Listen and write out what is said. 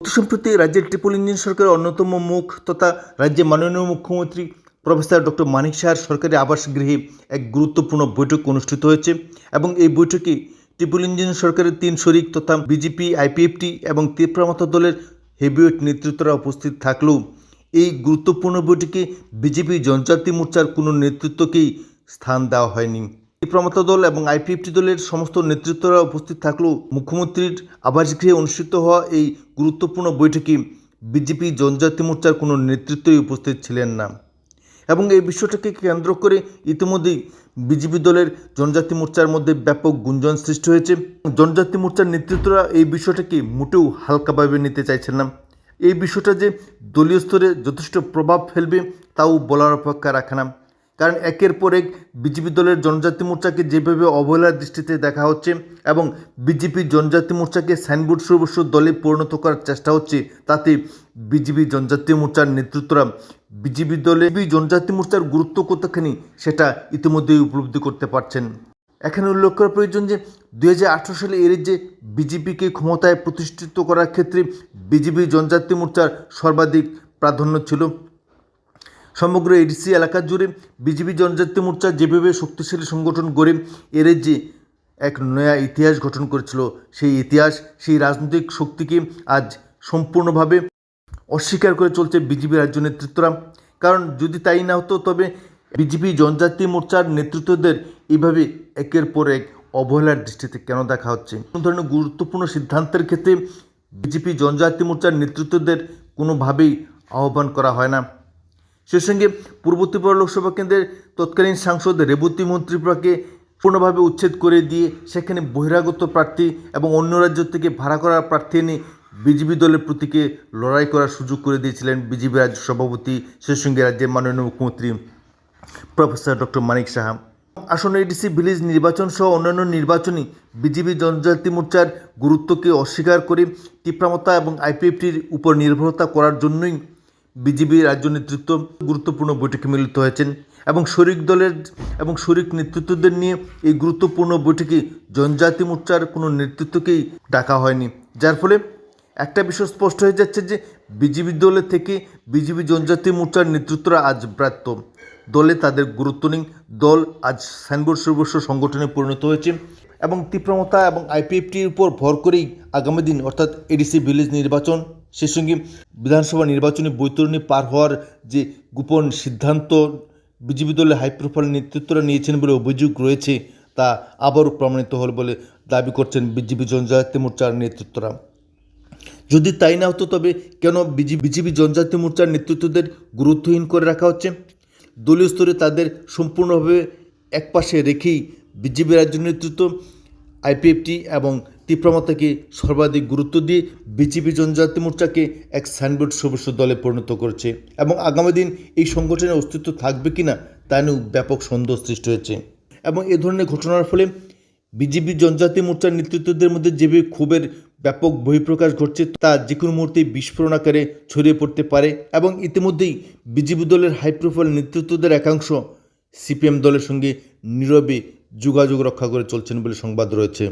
সম্প্রতি রাজ্যের triple engine সরকারের অন্যতম মুখ তথা রাজ্যের মাননীয় মুখ্যমন্ত্রী প্রফেসর ডক্টর মানিক সাহার সরকারি আবাস গৃহে এক গুরুত্বপূর্ণ বৈঠক অনুষ্ঠিত হয়েছে এবং এই বৈঠকে ট্রিপল ইঞ্জিন সরকারের তিন শরিক তথা বিজেপি, আইপিএফটি এবং তীব্রমতা দলের হেভিওয়েট নেতৃত্বরা উপস্থিত থাকলেও এই গুরুত্বপূর্ণ বৈঠকে বিজেপি জনজাতি মোর্চার কোনো নেতৃত্বকেই স্থান দেওয়া হয়নি। প্রমতা দল এবং আইপিএফটি দলের সমস্ত নেতৃত্বরা উপস্থিত থাকলেও মুখ্যমন্ত্রীর আবাসগৃহে অনুষ্ঠিত হওয়া এই গুরুত্বপূর্ণ বৈঠকে বিজেপি জনজাতি মোর্চার কোনো নেতৃত্বই উপস্থিত ছিলেন না। এবং এই বিষয়টাকে কেন্দ্র করে ইতিমধ্যেই বিজেপি দলের জনজাতি মোর্চার মধ্যে ব্যাপক গুঞ্জন সৃষ্টি হয়েছে। জনজাতি মোর্চার নেতৃত্বরা এই বিষয়টাকে মোটেও হালকাভাবে নিতে চাইছেন না। এই বিষয়টা যে দলীয় স্তরে যথেষ্ট প্রভাব ফেলবে তাও বলার অপেক্ষা রাখে না। কারণ একের পর এক বিজেপি দলের জনজাতি মোর্চাকে যেভাবে অবহেলার দৃষ্টিতে দেখা হচ্ছে এবং বিজেপি জনজাতি মোর্চাকে সাইনবোর্ড সর্বস্ব দলে পরিণত করার চেষ্টা হচ্ছে, তাতে বিজেপি জনজাতি মোর্চার নেতৃত্বরা বিজেপি দলে জনজাতি মোর্চার গুরুত্ব কতখানি সেটা ইতিমধ্যেই উপলব্ধি করতে পারছেন। এখানে উল্লেখ করা প্রয়োজন যে দুই হাজার আঠেরো সালে এর যে বিজেপিকে ক্ষমতায় প্রতিষ্ঠিত করার ক্ষেত্রে বিজেপি জনজাতি মোর্চার সর্বাধিক প্রাধান্য ছিল সমগ্র এডিসি এলাকা জুড়ে বিজেপি জনজাতি মোর্চা যেভাবে শক্তিশালী সংগঠন গড়ে এর যে এক নয়া ইতিহাস গঠন করেছিল, সেই ইতিহাস, সেই রাজনৈতিক শক্তিকে আজ সম্পূর্ণভাবে অস্বীকার করে চলছে বিজেপি রাজ্য নেতৃত্বরা। কারণ যদি তাই না হতো, তবে বিজেপি জনজাতি মোর্চার নেতৃত্বদের এইভাবে একের পর এক অবহেলার দৃষ্টিতে কেন দেখা হচ্ছে? কোনো ধরনের গুরুত্বপূর্ণ সিদ্ধান্তের ক্ষেত্রে বিজেপি জনজাতি মোর্চার নেতৃত্বদের কোনোভাবেই আহ্বান করা হয় না। সে সঙ্গে পূর্ব ত্রিপুরা লোকসভা কেন্দ্রের তৎকালীন সাংসদ রেবতী মন্ত্রীপুরাকে পূর্ণভাবে উচ্ছেদ করে দিয়ে সেখানে বহিরাগত প্রার্থী এবং অন্য রাজ্য থেকে ভাড়া করা প্রার্থী এনে বিজেপি দলের প্রতীকে লড়াই করার সুযোগ করে দিয়েছিলেন বিজেপি রাজ্য সভাপতি সে সঙ্গে রাজ্যের মাননীয় মুখ্যমন্ত্রী প্রফেসর ডক্টর মানিক সাহা। আসন্ন এডিসি ভিলেজ নির্বাচন সহ অন্যান্য নির্বাচনী বিজেপি জনজাতি মোর্চার গুরুত্বকে অস্বীকার করে টিপ্রামতা এবং আইপিএফটির উপর নির্ভরতা করার জন্যই বিজেপি রাজ্য নেতৃত্ব গুরুত্বপূর্ণ বৈঠকে মিলিত হয়েছেন এবং শরিক দলের এবং শরিক নেতৃত্বদের নিয়ে এই গুরুত্বপূর্ণ বৈঠকে জনজাতি মোর্চার কোনো নেতৃত্বকেই ডাকা হয়নি। যার ফলে একটা বিষয় স্পষ্ট হয়ে যাচ্ছে যে বিজেপি দলের থেকে বিজেপি জনজাতি মোর্চার নেতৃত্বরা আজ ব্রাত্য দলে তাদের গুরুত্ব নেই। দল আজ সাইনবোর্ড সর্বস্ব সংগঠনে পরিণত হয়েছে এবং তীব্রমতা এবং আইপিএফটির উপর ভর করেই আগামী দিন অর্থাৎ এডিসি ভিলেজ নির্বাচন সেই সঙ্গে বিধানসভা নির্বাচনে বৈতরণী পার হওয়ার যে গোপন সিদ্ধান্ত, বিজেপি দলের হাই প্রোফাইল নেতৃত্বরা নিয়েছেন বলে অভিযোগ রয়েছে, তা আবারও প্রমাণিত হল বলে দাবি করছেন বিজেপি জনজাতি মোর্চার নেতৃত্বরা। যদি তাই না হতো তবে কেন বিজেপি বিজেপি জনজাতি মোর্চার নেতৃত্বদের গুরুত্বহীন করে রাখা হচ্ছে? দলীয় স্তরে তাদের সম্পূর্ণভাবে একপাশে রেখেই বিজেপি রাজ্য নেতৃত্ব, আইপিএফটি এবং তীব্রমতাকে সর্বাধিক গুরুত্ব দিয়ে বিজেপি জনজাতি মোর্চাকে এক সাইনবোর্ড সদস্য দলে পরিণত করেছে? এবং আগামী দিন এই সংগঠনের অস্তিত্ব থাকবে কি না তা নিয়েও ব্যাপক সন্দেহ সৃষ্টি হয়েছে। এবং এ ধরনের ঘটনার ফলে বিজেপি জনজাতি মোর্চার নেতৃত্বদের মধ্যে যেভাবে ক্ষোভের ব্যাপক বহিঃপ্রকাশ ঘটছে তা যে কোনো মুহূর্তেই বিস্ফোরণ আকারে ছড়িয়ে পড়তে পারে। এবং ইতিমধ্যেই বিজেপি দলের হাই প্রোফাইল নেতৃত্বদের একাংশ সিপিএম দলের সঙ্গে নীরবে যোগাযোগ রক্ষা করে চলছেন বলে সংবাদ রয়েছে।